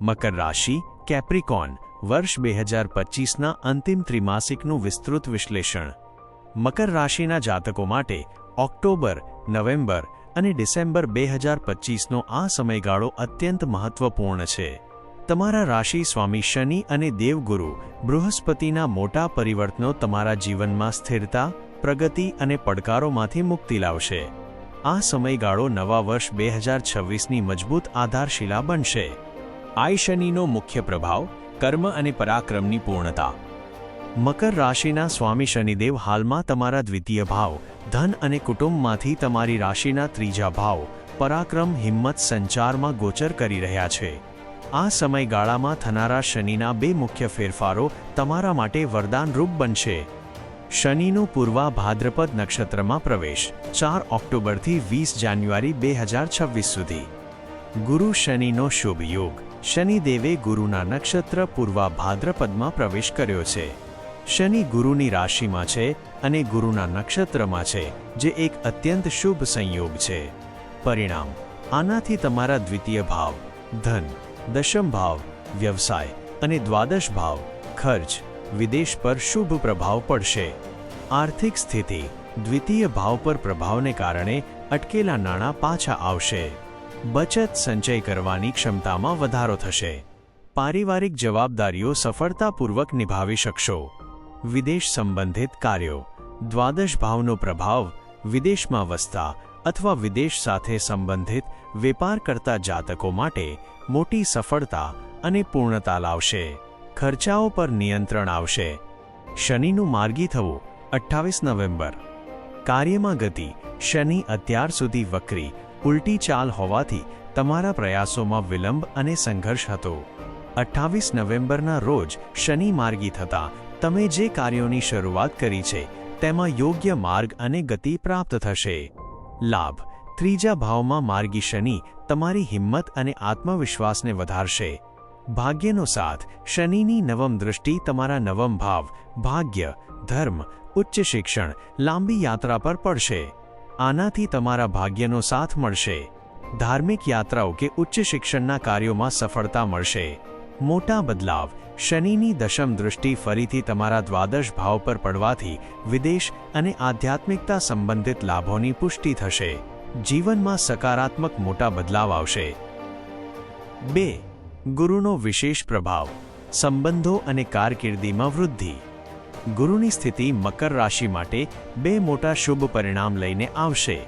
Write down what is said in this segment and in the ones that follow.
મકર રાશિ, કેપ્રિકોન, વર્ષ બે હજાર પચીસના અંતિમ ત્રિમાસિકનું વિસ્તૃત વિશ્લેષણ. મકર રાશિના જાતકો માટે ઓક્ટોબર, નવેમ્બર અને ડિસેમ્બર બે હજાર પચીસનો આ સમયગાળો અત્યંત મહત્વપૂર્ણ છે. તમારા રાશિ સ્વામી શનિ અને દેવગુરુ બૃહસ્પતિના મોટા પરિવર્તનો તમારા જીવનમાં સ્થિરતા, પ્રગતિ અને પડકારોમાંથી મુક્તિ લાવશે. આ સમયગાળો નવા વર્ષ બે હજાર છવ્વીસની મજબૂત આધારશિલા બનશે. આઈ શનિનો મુખ્ય પ્રભાવ, કર્મ અને પરાક્રમની પૂર્ણતા. મકર રાશિના સ્વામી શનિદેવ હાલમાં તમારા દ્વિતીય ભાવ, ધન અને કુટુંબમાંથી તમારી રાશિના ત્રીજા ભાવ, પરાક્રમ, હિંમત, સંચારમાં ગોચર કરી રહ્યા છે. આ સમયગાળામાં થનારા શનિના બે મુખ્ય ફેરફારો તમારા માટે વરદાનરૂપ બનશે. શનિનો પૂર્વા ભાદ્રપદ નક્ષત્રમાં પ્રવેશ, ચાર ઓક્ટોબરથી વીસ જાન્યુઆરી બે હજાર છવ્વીસ સુધી. ગુરુ શનિનો શુભ યોગ. શનિદેવે ગુરુના નક્ષત્ર પૂર્વા ભાદ્રપદમાં પ્રવેશ કર્યો છે. શનિ ગુરુની રાશિમાં છે અને ગુરુના નક્ષત્રમાં છે, જે એક અત્યંત શુભ સંયોગ છે. પરિણામ, આનાથી તમારા દ્વિતીય ભાવ, ધન, દશમ ભાવ, વ્યવસાય અને દ્વાદશ ભાવ, ખર્ચ, વિદેશ પર શુભ પ્રભાવ પડશે. આર્થિક સ્થિતિ, દ્વિતીય ભાવ પર પ્રભાવને કારણે અટકેલા નાણાં પાછા આવશે. બચત સંચય કરવાની ક્ષમતામાં વધારો થશે. પારિવારિક જવાબદારીઓ સફળતાપૂર્વક નિભાવી શકશો. વિદેશ સંબંધિત કાર્યો. દ્વાદશ ભાવનો પ્રભાવ વિદેશમાં વસતા અથવા વિદેશ સાથે સંબંધિત વેપાર કરતા જાતકો માટે મોટી સફળતા અને પૂર્ણતા લાવશે. ખર્ચાઓ પર નિયંત્રણ આવશે. શનિનું માર્ગી થવું અઠ્ઠાવીસ નવેમ્બર. કાર્યમાં ગતિ. શનિ અત્યાર સુધી વક્રી ઉલટી ચાલ હોવાથી તમારા પ્રયાસોમાં વિલંબ અને સંઘર્ષ હતો. અઠ્ઠાવીસ નવેમ્બરના રોજ શનિ માર્ગી થતાં તમે જે કાર્યોની શરૂઆત કરી છે, તેમાં યોગ્ય માર્ગ અને ગતિ પ્રાપ્ત થશે. લાભ. ત્રીજા ભાવમાં માર્ગી શનિ તમારી હિંમત અને આત્મવિશ્વાસને વધારશે. ભાગ્યનો સાથ. શનિની નવમ દૃષ્ટિ તમારા નવમ ભાવ, ભાગ્ય, ધર્મ, ઉચ્ચ શિક્ષણ, લાંબી યાત્રા પર પડશે. આનાથી તમારા ભાગ્યનો સાથ મળશે. ધાર્મિક યાત્રાઓ કે ઉચ્ચ શિક્ષણના કાર્યોમાં સફળતા મળશે. મોટા બદલાવ. શનિની દશમ દૃષ્ટિ ફરીથી તમારા દ્વાદશ ભાવ પર પડવાથી વિદેશ અને આધ્યાત્મિકતા સંબંધિત લાભોની પુષ્ટિ થશે. જીવનમાં સકારાત્મક મોટા બદલાવ આવશે. બે. ગુરુનો વિશેષ પ્રભાવ. સંબંધો અને કારકિર્દીમાં વૃદ્ધિ. ગુરુની સ્થિતિ મકર રાશિ માટે બે મોટા શુભ પરિણામ લઈને આવશે.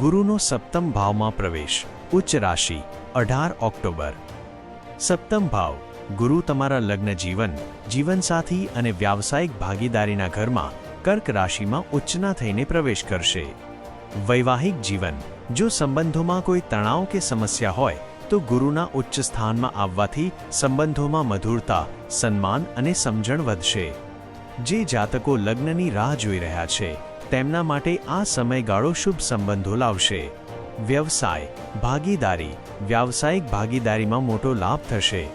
ગુરુનો સપ્તમ ભાવમાં પ્રવેશ. ઉચ્ચ રાશિ, અઢાર ઓક્ટોબર. સપ્તમ ભાવ, ગુરુ તમારા લગ્ન જીવન, જીવનસાથી અને વ્યાવસાયિક ભાગીદારીના ઘરમાં કર્ક રાશિમાં ઉચ્ચના થઈને પ્રવેશ કરશે. વૈવાહિક જીવન, જો સંબંધોમાં કોઈ તણાવ કે સમસ્યા હોય, તો ગુરુના ઉચ્ચ સ્થાનમાં આવવાથી સંબંધોમાં મધુરતા, સન્માન અને સમજણ વધશે. જે જાતકો લગ્નની રાહ જોઈ રહ્યા છે, તેમના માટે આ સમયગાળો શુભ સંબંધો લાવશે. વ્યવસાય, ભાગીદારી, વ્યાવસાયિક ભાગીદારીમાં મોટો લાભ થશે.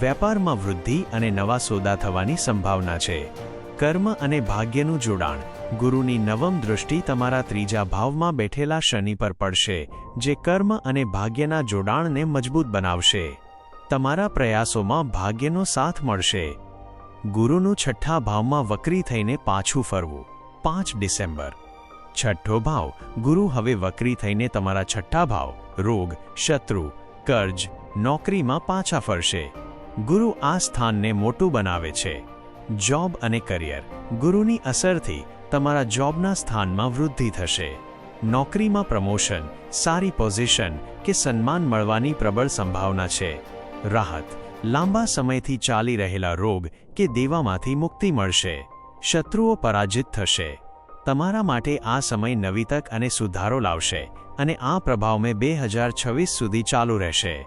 વેપારમાં વૃદ્ધિ અને નવા સોદા થવાની સંભાવના છે. કર્મ અને ભાગ્યનું જોડાણ. ગુરુની નવમ દૃષ્ટિ તમારા ત્રીજા ભાવમાં બેઠેલા શનિ પર પડશે, જે કર્મ અને ભાગ્યના જોડાણને મજબૂત બનાવશે. તમારા પ્રયાસોમાં ભાગ્યનો સાથ મળશે. ગુરુનું છઠ્ઠા ભાવમાં વક્રી થઈને પાછું ફરવું. પાંચ ડિસેમ્બર. છઠ્ઠો ભાવ, ગુરુ હવે વક્રી થઈને તમારા છઠ્ઠા ભાવ, રોગ, શત્રુ, કર્જ, નોકરીમાં પાછા ફરશે. ગુરુ આ સ્થાનને મોટું બનાવે છે. જોબ અને કરિયર. ગુરુની અસરથી તમારા જોબના સ્થાનમાં વૃદ્ધિ થશે. નોકરીમાં પ્રમોશન, સારી પોઝિશન કે સન્માન મળવાની પ્રબળ સંભાવના છે. રાહત. લાંબા સમયથી ચાલી રહેલા રોગ કે દેવામાંથી મુક્તિ મળશે. શત્રુઓ પરાજિત થશે. તમારા માટે આ સમય નવી તક અને સુધારો લાવશે અને આ પ્રભાવ મેં બે હજાર છવ્વીસ સુધી ચાલુ રહેશે.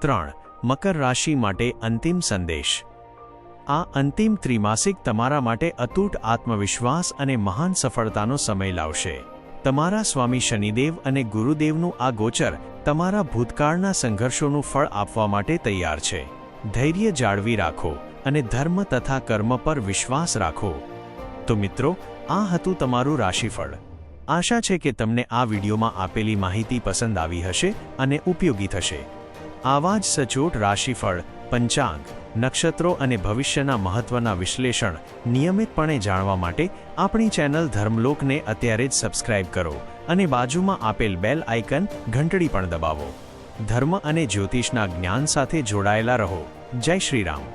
ત્રણ. મકર રાશિ માટે અંતિમ સંદેશ. આ અંતિમ ત્રિમાસિક તમારા માટે અતૂટ આત્મવિશ્વાસ અને મહાન સફળતાનો સમય લાવશે. તમારા સ્વામી શનિદેવ અને ગુરુદેવનું આ ગોચર તમારા ભૂતકાળના સંઘર્ષોનું ફળ આપવા માટે તૈયાર છે. ધૈર્ય જાળવી રાખો. અને ધર્મ તથા કર્મ પર વિશ્વાસ રાખો. તો મિત્રો, આ હતું તમારું રાશિફળ. આશા છે કે તમને આ વિડીયોમાં આપેલી માહિતી પસંદ આવી હશે અને ઉપયોગી થશે. આવા જ સચોટ રાશિફળ, પંચાંગ, નક્ષત્રો અને ભવિષ્યના મહત્વના વિશ્લેષણ નિયમિતપણે જાણવા માટે આપણી ચેનલ ધર્મલોકને અત્યારે જ સબસ્ક્રાઇબ કરો અને બાજુમાં આપેલ બેલ આઇકન ઘંટડી પણ દબાવો. ધર્મ અને જ્યોતિષના જ્ઞાન સાથે જોડાયેલા રહો. જય શ્રી રામ.